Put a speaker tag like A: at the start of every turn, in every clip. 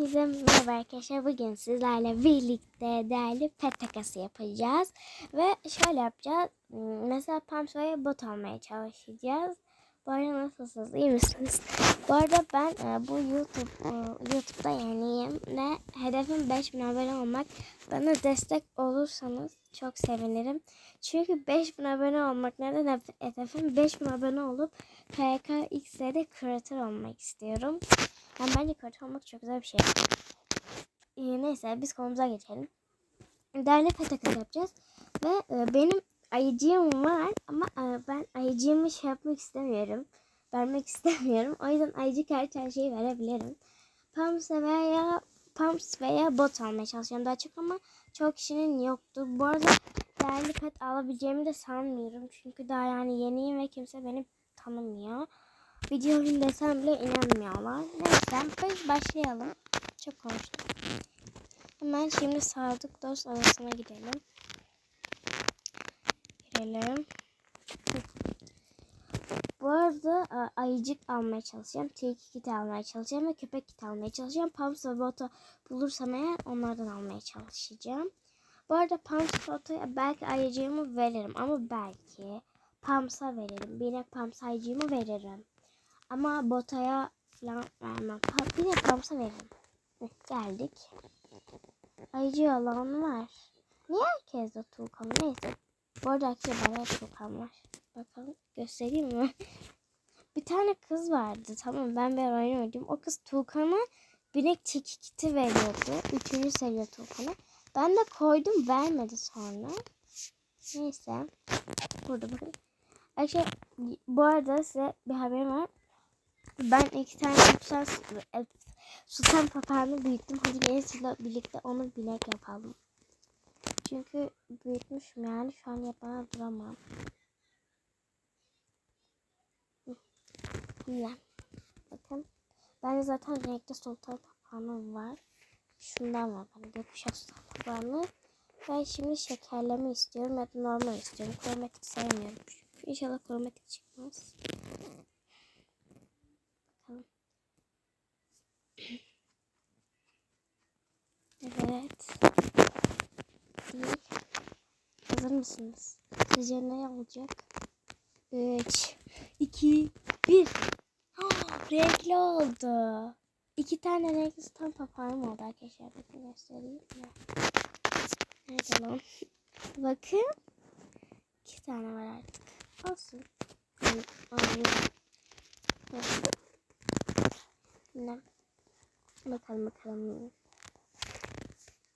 A: Hepinize merhaba arkadaşlar. Bugün sizlerle birlikte değerli pet takası yapacağız. Ve şöyle yapacağız. Hmm, Mesela Pamso'ya bot almaya çalışacağız. Bu arada nasılsınız? İyi misiniz? Bu arada ben e, bu YouTube e, YouTube'da yeniyim ve hedefim 5000 abone olmak. Bana destek olursanız çok sevinirim. Çünkü 5000 abone olmak neden hef- hedefim 5000 abone olup KKX'de kreatör olmak istiyorum. Yani bence kreatör olmak çok güzel bir şey. Ee, neyse biz konumuza geçelim. Değerli pet takası yapacağız. Ve e, benim ayıcığım var ama e, ben ayıcığımı şey yapmak istemiyorum. Vermek istemiyorum. O yüzden ayıcık her şeyi verebilirim. Pumps veya Pumps veya bot almaya çalışıyorum daha çok ama çok kişinin yoktu. Bu arada değerli pet alabileceğimi de sanmıyorum. Çünkü daha yani yeniyim ve kimse beni tanımıyor. Videoyu desem bile inanmıyorlar. Neyse biz başlayalım. Çok konuştum. Hemen şimdi Sadık Dost arasına gidelim. Girelim. Bu arada a, ayıcık almaya çalışacağım. Tilki kiti almaya çalışacağım ve köpek kiti almaya çalışacağım. Pumps ve Bot'u bulursam eğer onlardan almaya çalışacağım. Bu arada Pumps Bot'a belki ayıcığımı veririm ama belki Pumps'a veririm. Binek Pumps ayıcığımı veririm. Ama Bota'ya falan vermem. Ha, bir de Pumps'a veririm. Geldik. Ayıcı alan var. Niye herkes de Tuğkan? Neyse. Bu arada arkadaşlar bana Tuğkan var. Bakalım göstereyim mi? bir tane kız vardı. Tamam ben bir oyun oynadım. O kız Tuğkan'a binek çekikiti veriyordu. Üçüncü seviye Tuğkan'a. Ben de koydum vermedi sonra. Neyse. Burada bakın. Arkadaşlar bu arada size bir haberim var. Ben iki tane sultan, sultan papağanı büyüttüm. Hadi gelin birlikte onu binek yapalım. Çünkü büyütmüşüm yani şu an yapana duramam. Güzel. Bakın. Bende zaten renkli sultan papağanı var. Şundan var bende gökkuşağı sultan papağanı. Ben şimdi şekerleme istiyorum ya da normal istiyorum. Kromatik sevmiyorum. Çünkü İnşallah kromatik çıkmaz. Bakalım. Evet. Bir. Hazır mısınız? Sizce ne olacak? 3, 2, 1. Renkli oldu. İki tane renkli stan papağanım oldu arkadaşlar. Bakın göstereyim mi? Nerede lan? Bakın. İki tane var artık. Olsun. Anlıyorum. Bakalım bakalım.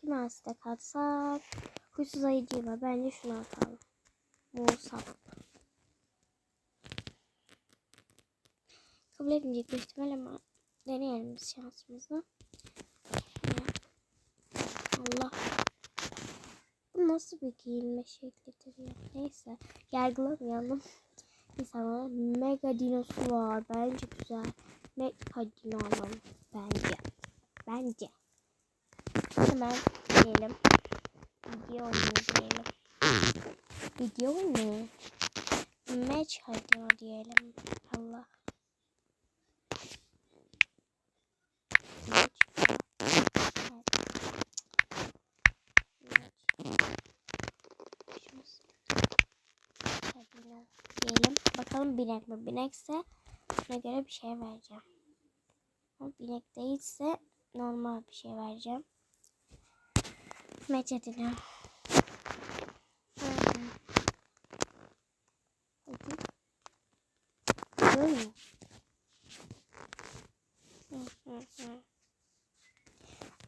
A: Cumartesi de katsak. Huysuz ayıcı var. Bence şunu atalım. Musab. Kabul etmeyecek büyük ihtimal ama deneyelim biz şansımızı. Allah. Bu nasıl bir giyinme şeklidir ya? Neyse. Yargılamayalım. İnsanlara mega dinosu var. Bence güzel. Mega dino. Bence. Bence. Hemen diyelim. Video oyunu diyelim. Video oyunu. Match hadi diyelim. Allah. Match. Diyelim. Bakalım binek mi? Binekse buna göre bir şey vereceğim. Binek değilse normal bir şey vereceğim. Mecedine.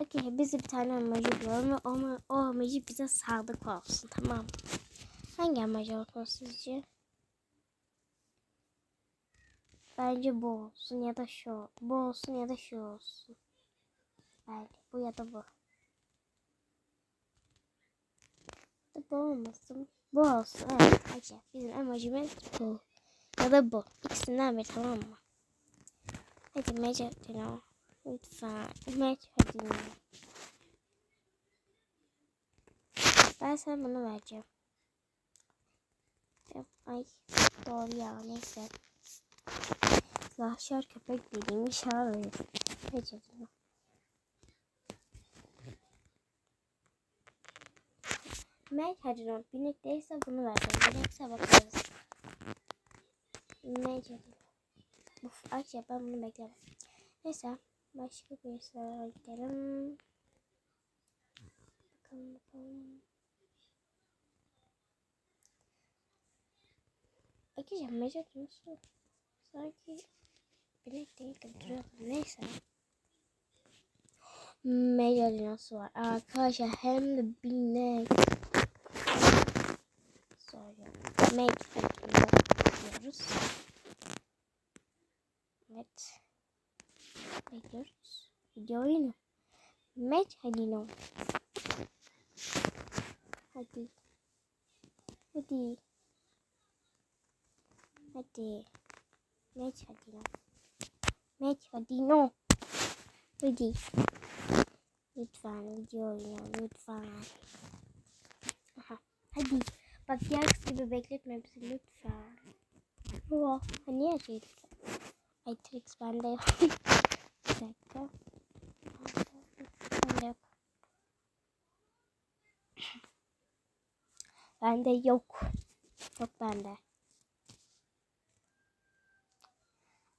A: Okey bize bir tane amacı diyorum ve o, o amacı bize sadık olsun tamam? Hangi amacı olsun sizce? Bence bu olsun ya da şu. Bu olsun ya da şu olsun. Belki bu ya da bu. bu olmasın. Bu olsun. Evet. Hadi. Bizim amacımız bu. Ya da bu. İkisinden biri tamam mı? Hadi Mecadino. Lütfen. Mecadino. Ben sana bunu vereceğim. Ay doğru ya neyse. Zahşer köpek biriymiş abi. Ne çekim? Meg Hadron binekteyse bunu verdim. Binekse bakarız. Meg Hadron. Uf, akşam ben bunu beklemem. Neyse başka bir soru gidelim. Bakalım bakalım. Arkadaşlar Meg Hadron'u Sanki binek değil gibi duruyor. Neyse. Mecid nasıl var? Arkadaşlar hem de binek. Soruyorum. Mecid diyoruz. Evet. Bekliyoruz. Video oyunu. Match Halino. Hadi. Hadi. Hadi. Match Halino. Hadi. Lütfen video oyunu lütfen. Aha. Hadi. Bak diğer kız gibi bekletme bizi lütfen. Oh, hani ya şey Trix bende yok. Bir dakika. Bende yok. Bende yok. Yok bende.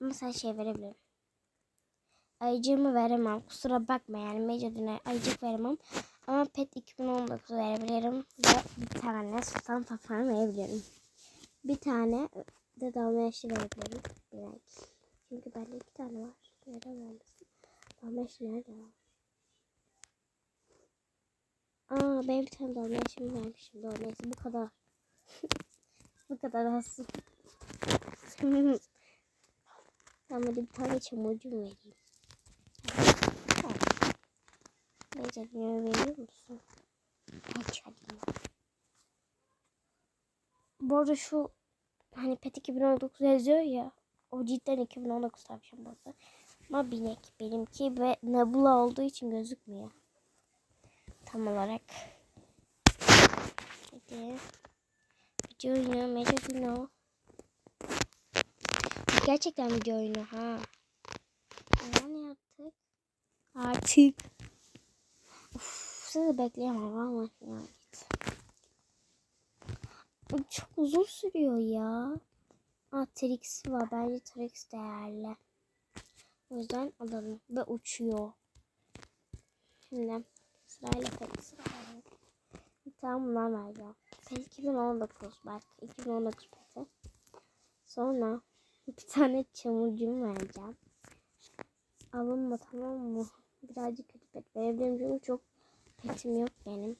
A: Sen şey verebilirim. Ayıcığımı veremem. Kusura bakma yani Mecadine ayıcık veremem. Ama pet 2019 verebilirim. Ve bir tane sultan papağanı verebilirim. Bir tane de dalma yaşı verebilirim. Bir. Çünkü bende iki tane var. Neden vermesin? Dalma yaşı nerede var? Aa ben bir tane dalma yaşımı vermişim. Neyse bu kadar. bu kadar olsun. tamam hadi bir tane çamurcuğum vereyim. Neyse dünya veriyor musun? Aç hadi. Bu arada şu hani pet 2019 yazıyor ya. O cidden 2019 tavşan burada. Ama binek benimki ve Nebula olduğu için gözükmüyor. Tam olarak. Hadi. Video oyunu, Mega Dino. Gerçekten video oyunu ha. Ne yaptık? Artık. Uf, sizi bekleyemem vallahi ya git. Çok uzun sürüyor ya. Aa Trix var. Bence Trix değerli. O yüzden alalım. Ve uçuyor. Şimdi sırayla sırayla. Bir tane bundan vereceğim. Pet 2019 bak. 2019 peti. Sonra bir tane çamurcuğum vereceğim. Alınma tamam mı? Birazcık kötü pet verebilirim çünkü çok petim yok benim.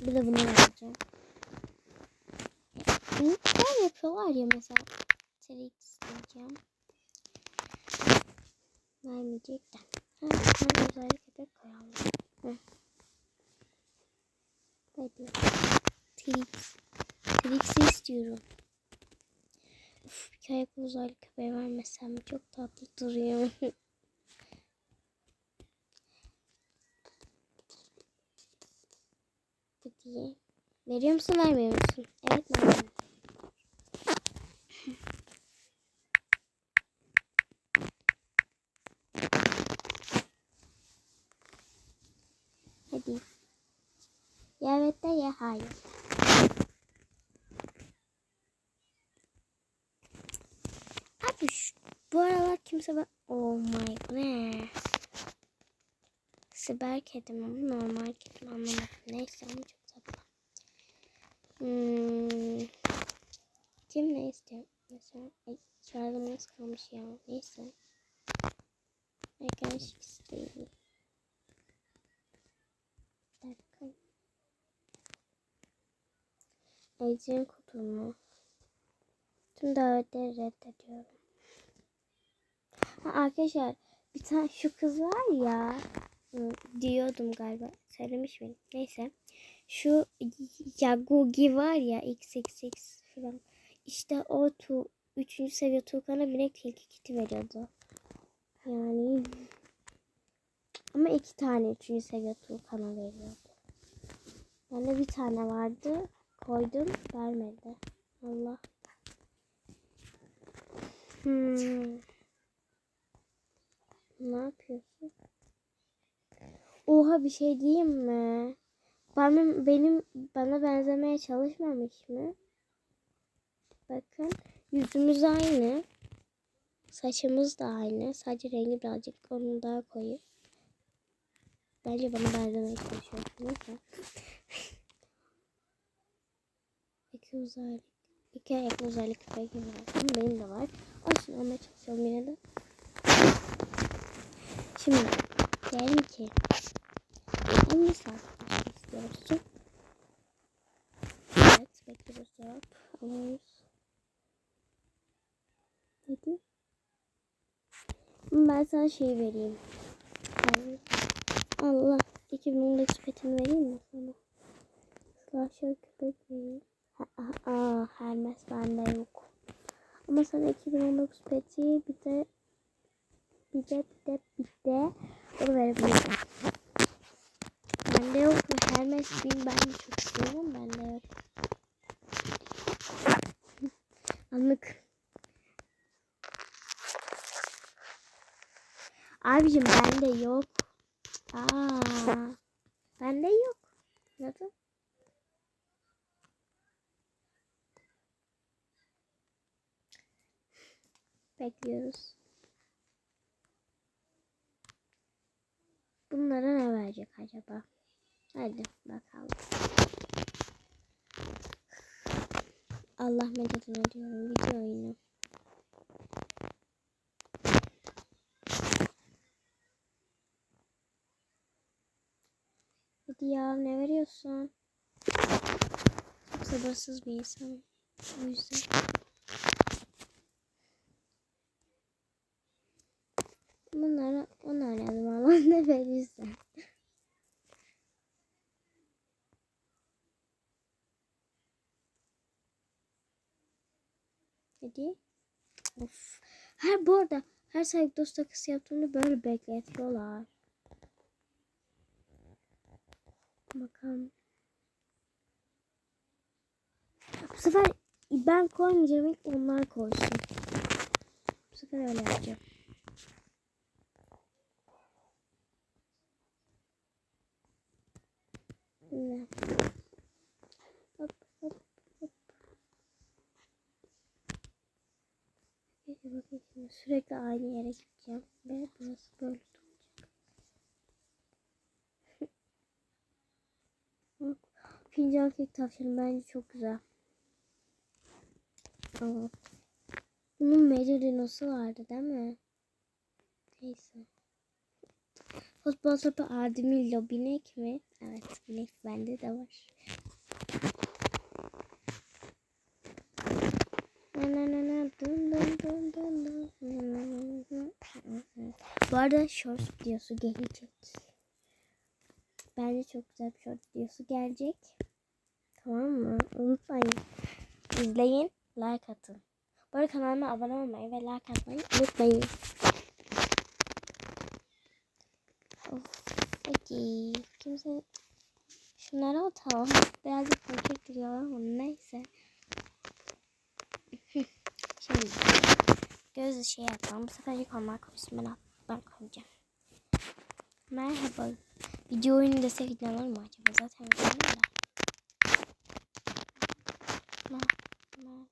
A: Bir de bunu vereceğim. Büyükler yapıyorlar ya mesela. Trix diyeceğim. Vermeyecekten. Ha, bir tane özellik eder koyalım. Hı. Hadi. Trix. Trix'i istiyorum. Uf, bir kere uzaylı köpeği vermesem? Çok tatlı duruyor. Hadi. Veriyor musun vermiyor musun? Evet vermiyorum. Hadi. Ya evet de ya hayır. Abi şu, bu aralar kimse ben... Oh my ne? Siber kedim ama normal kedim anlamadım. Neyse ama çok tatlı. Hmm. Kim ne istiyor? Mesela ay, şarjımız kalmış ya. Neyse. Arkadaşlık isteği. Bir dakika. Ecrin kutumu. Tüm davetleri reddediyorum. Ha, arkadaşlar bir tane şu kız var ya diyordum galiba. Söylemiş miydim neyse. Şu Yagugi var ya XXX falan. İşte o tu, üçüncü seviye Tuğkan'a binek tilki kiti veriyordu. Yani. Ama iki tane üçüncü seviye Tuğkan'a veriyordu. Bende bir tane vardı. Koydum vermedi. Allah. Hmm. Ne yapıyorsun? Oha bir şey diyeyim mi? bana benim bana benzemeye çalışmamış mı? Bakın yüzümüz aynı. Saçımız da aynı. Sadece rengi birazcık onun daha koyu. Bence bana benzemeye çalışıyor. Neyse. İki uzaylık. İki ayaklı uzaylık belki var. Ama benim de var. Olsun olmaya çalışıyorum yine de. Şimdi diyelim ki hangi saat istiyorsun? Evet bekliyoruz cevap. Alıyoruz. Hadi. Ben sana şey vereyim. Allah. 2010'daki sepetini vereyim mi sana? Slasher köpek vereyim. Aa, Hermes bende yok. Ama sana 2019 peti bir de bir de bir de bir de onu verebilirim. Bende yok mu? Hermes bin ben çok istiyorum. Bende yok. Anlık. Abicim bende yok. Aa, bende yok. Nasıl? Bekliyoruz. Bunlara ne verecek acaba? Hadi bakalım. Allah medetine diyorum video oyunu. Hadi ya ne veriyorsun? Çok sabırsız bir insanım. O yüzden. Bunları onu aradım Allah ne verirse. Hadi. Of. Her bu arada her sahip dost takısı yaptığımda böyle bekletiyorlar. Bakalım. Bu sefer ben koymayacağım ilk onlar koysun. Bu sefer öyle yapacağım. Hop hop hop. Bakayım şimdi sürekli aynı yere gideceğim ve burası böyle duracak. Fincan kek tavşanı bence çok güzel. Aa. Bunun Merino'su vardı değil mi? Neyse. Futbol topu Ardemillo binek mi? Evet binek bende de var. Bu arada shorts videosu gelecek. Bence çok güzel bir short videosu gelecek. Tamam mı? Unutmayın. İzleyin, like atın. Bu arada kanalıma abone olmayı ve like atmayı unutmayın. Of, peki. Kimse şunları atalım. Birazcık fakir duruyorlar ama neyse. Şimdi göz şey yapalım. Bu sefer onlar koysun. Ben, ben koyacağım. Merhaba. Video oyunu desek inanır mı acaba? Zaten inanır da. Mer- mer-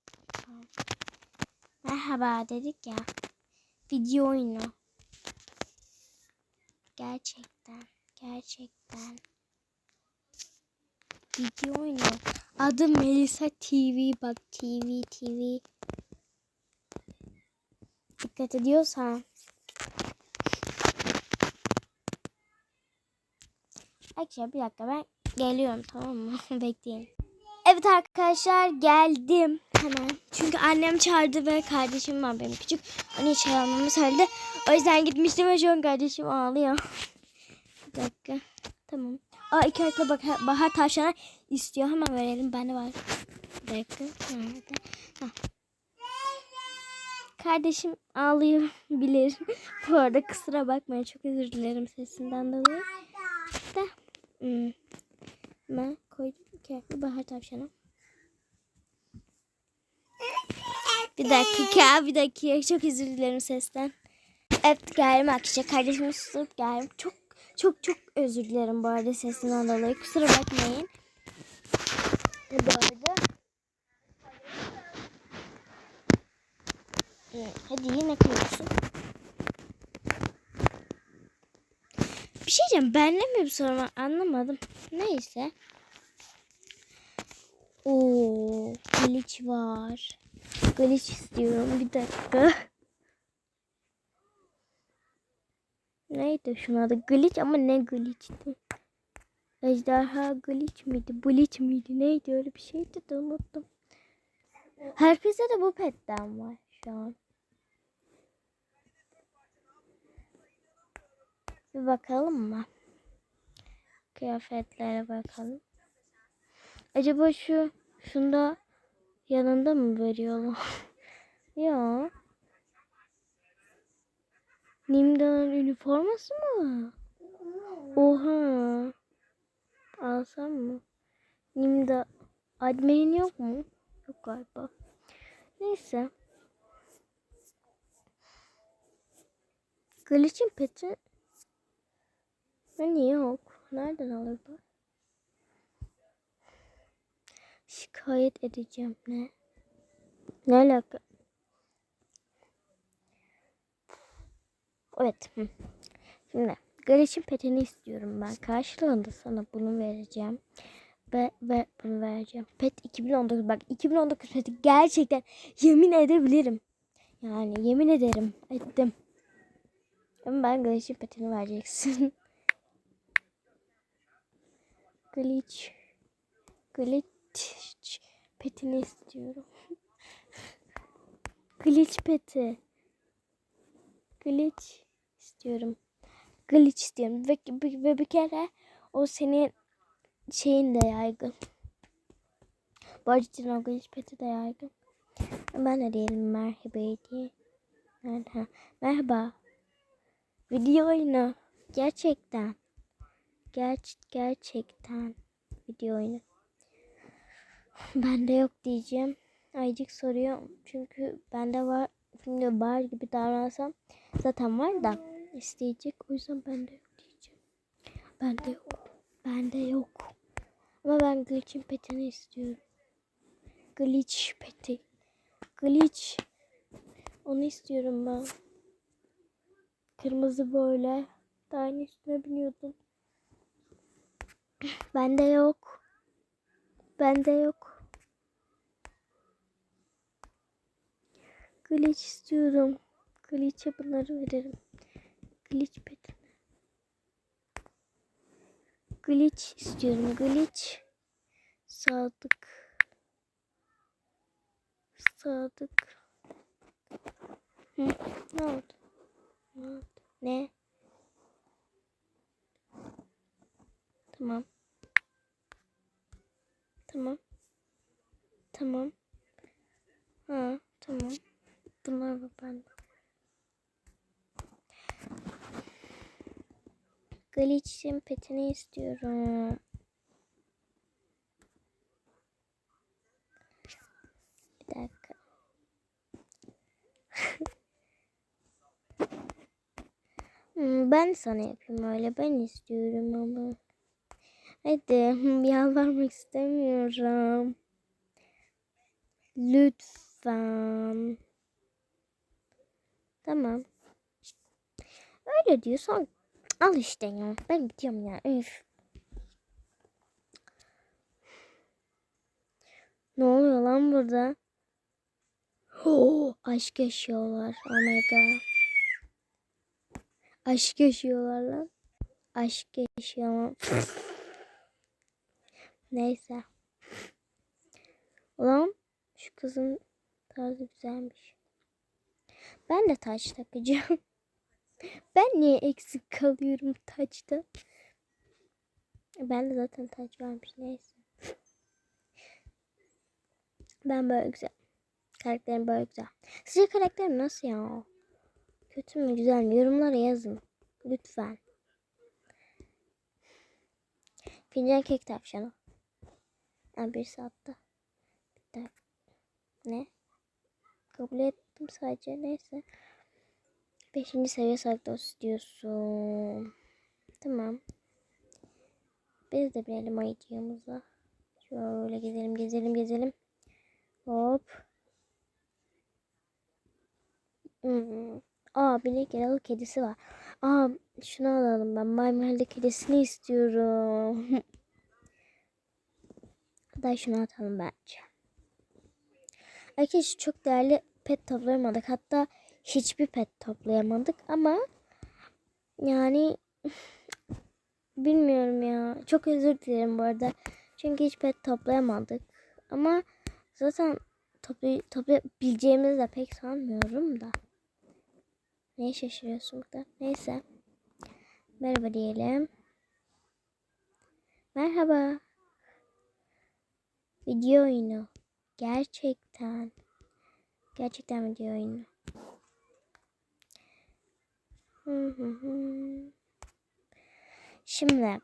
A: Merhaba dedik ya. Video oyunu. Gerçekten. Gerçekten. Video oyunu. Adı Melisa TV. Bak TV TV. Dikkat ediyorsan. Arkadaşlar bir dakika ben geliyorum tamam mı? Bekleyin. Evet arkadaşlar geldim hemen. Çünkü annem çağırdı ve kardeşim var benim küçük. Onu hiç almamı söyledi. O yüzden gitmiştim ve şu an kardeşim ağlıyor. Bir dakika. Tamam. Aa iki ayakla bak Bahar tavşana istiyor. Hemen verelim. Bende var. Bir dakika. Nerede? Hah. Kardeşim ağlıyor bilir. Bu arada kusura bakmayın. Çok özür dilerim sesinden dolayı. Da. Hmm. Ben koydum ki bahar tavşanı. Bir dakika, bir dakika. Çok özür dilerim sesten. Evet geldim arkadaşlar. Kardeşimi susturup geldim. Çok Çok çok özür dilerim bu arada sesinden dolayı. Kusura bakmayın. Bu arada. Hadi yine konuşsun. Bir şey diyeceğim. Benle mi bir sorun? Anlamadım. Neyse. Oo, glitch var. Glitch istiyorum. Bir dakika. Neydi şuna adı? Glitch ama ne glitch'ti? Ejderha glitch miydi? Bleach miydi? Neydi öyle bir şeydi de unuttum. Herkese de bu petten var şu an. Bir bakalım mı? Kıyafetlere bakalım. Acaba şu şunda yanında mı veriyorlar? ya. Nimda'nın üniforması mı? Oha. Alsam mı? Nimda admin yok mu? Yok galiba. Neyse. Glitch'in peti Hani yok. Nereden alır bu? Şikayet edeceğim ne? Ne alaka? Evet. Şimdi Glitch'in petini istiyorum ben. Karşılığında sana bunu vereceğim. Ve, ve bunu vereceğim. Pet 2019. Bak 2019 peti gerçekten yemin edebilirim. Yani yemin ederim. Ettim. Ama ben Glitch'in petini vereceksin. Glitch. Glitch petini istiyorum. Glitch peti. Glitch istiyorum. Glitch istiyorum. Ve, ve bir kere o senin şeyin de yaygın. Bu arada o glitch peti de yaygın. Ben de diyelim merhaba diye. Merhaba. Merhaba. Video oyunu. Gerçekten. Ger gerçekten video oyunu. Bende yok diyeceğim. Aycık soruyor. Çünkü bende var. Şimdi bar gibi davransam zaten var da isteyecek. O yüzden bende yok diyeceğim. Bende yok. Bende yok. Ama ben Glitch'in petini istiyorum. Glitch peti. Glitch. Onu istiyorum ben. Kırmızı böyle. Daha yeni üstüne biniyordum. Bende yok. Bende yok. Glitch istiyorum. Glitch'e bunları veririm. Glitch petini. Glitch istiyorum. Glitch. Sadık. Sadık. Hı, ne oldu? Ne oldu? Ne? Tamam. Tamam. Tamam. Ha, tamam. Bunlar var bende. Glitch'in petini istiyorum. Bir dakika. Hmm, ben sana yapayım öyle. Ben istiyorum ama. Hadi yalvarmak istemiyorum. Lütfen. Tamam. Öyle diyorsan al işte ya. Ben gidiyorum ya. Üf. Ne oluyor lan burada? Oh, aşk yaşıyorlar. Oh my god. Aşk yaşıyorlar lan. Aşk yaşıyorlar. Neyse. Ulan şu kızın tarzı güzelmiş. Ben de taç takacağım. Ben niye eksik kalıyorum taçta? Ben de zaten taç varmış neyse. Ben böyle güzel. Karakterim böyle güzel. Sizce karakterim nasıl ya? Kötü mü güzel mi? Yorumlara yazın. Lütfen. Fincan kek tavşanı. Yani bir saatte. Bir dakika. Ne? Kabul ettim sadece. Neyse. Beşinci seviye saktos diyorsun. Tamam. Biz de binelim ayıcığımıza. Şöyle gezelim gezelim gezelim. Hop. Hmm. Aa binek yaralı kedisi var. Aa şunu alalım ben. Maymunlu kedisini istiyorum. Hatta şunu atalım bence. Arkadaşlar çok değerli pet toplayamadık. Hatta hiçbir pet toplayamadık ama yani bilmiyorum ya. Çok özür dilerim bu arada. Çünkü hiç pet toplayamadık. Ama zaten topla toplayabileceğimizi de pek sanmıyorum da. Neye şaşırıyorsun burada? Neyse. Merhaba diyelim. Merhaba. Video oyunu. Gerçekten. Gerçekten video oyunu. Şimdi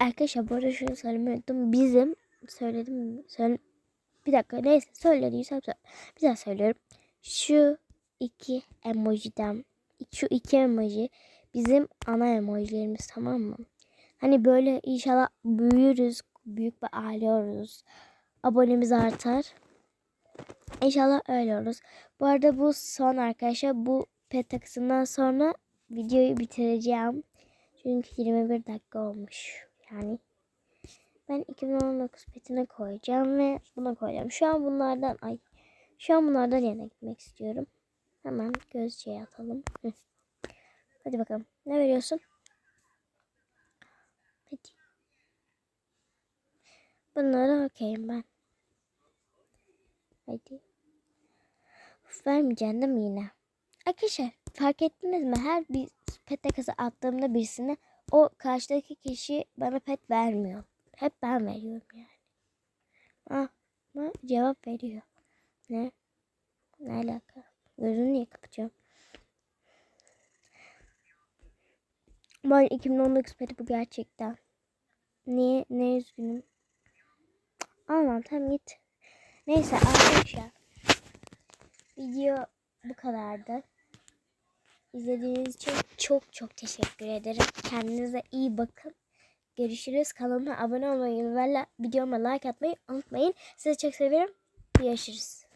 A: arkadaşlar bu arada şunu söylemeyi unuttum. Bizim söyledim? Söyle, bir dakika neyse söylediysem söyle. Bir daha söylüyorum. Şu iki emojiden şu iki emoji bizim ana emojilerimiz tamam mı? Hani böyle inşallah büyürüz. Büyük bir aile oluruz. Abonemiz artar. İnşallah öyle oluruz. Bu arada bu son arkadaşlar. Bu pet takısından sonra videoyu bitireceğim. Çünkü 21 dakika olmuş. Yani ben 2019 petine koyacağım ve buna koyacağım. Şu an bunlardan ay şu an bunlardan yerine gitmek istiyorum. Hemen gözcüye atalım. Hadi bakalım. Ne veriyorsun? Peki. Bunlara okeyim ben. Hadi. Uf, vermeyeceksin değil mi yine? Arkadaşlar fark ettiniz mi? Her bir pet takası attığımda birisine o karşıdaki kişi bana pet vermiyor. Hep ben veriyorum yani. Ah, ama cevap veriyor. Ne? Ne alaka? Gözünü niye kapatacağım? Ben 2019 peti bu gerçekten. Niye? Ne üzgünüm. Aman tamam git. Neyse arkadaşlar. Video bu kadardı. İzlediğiniz için çok çok teşekkür ederim. Kendinize iyi bakın. Görüşürüz. Kanalıma abone olmayı ve videoma like atmayı unutmayın. Sizi çok seviyorum. Görüşürüz.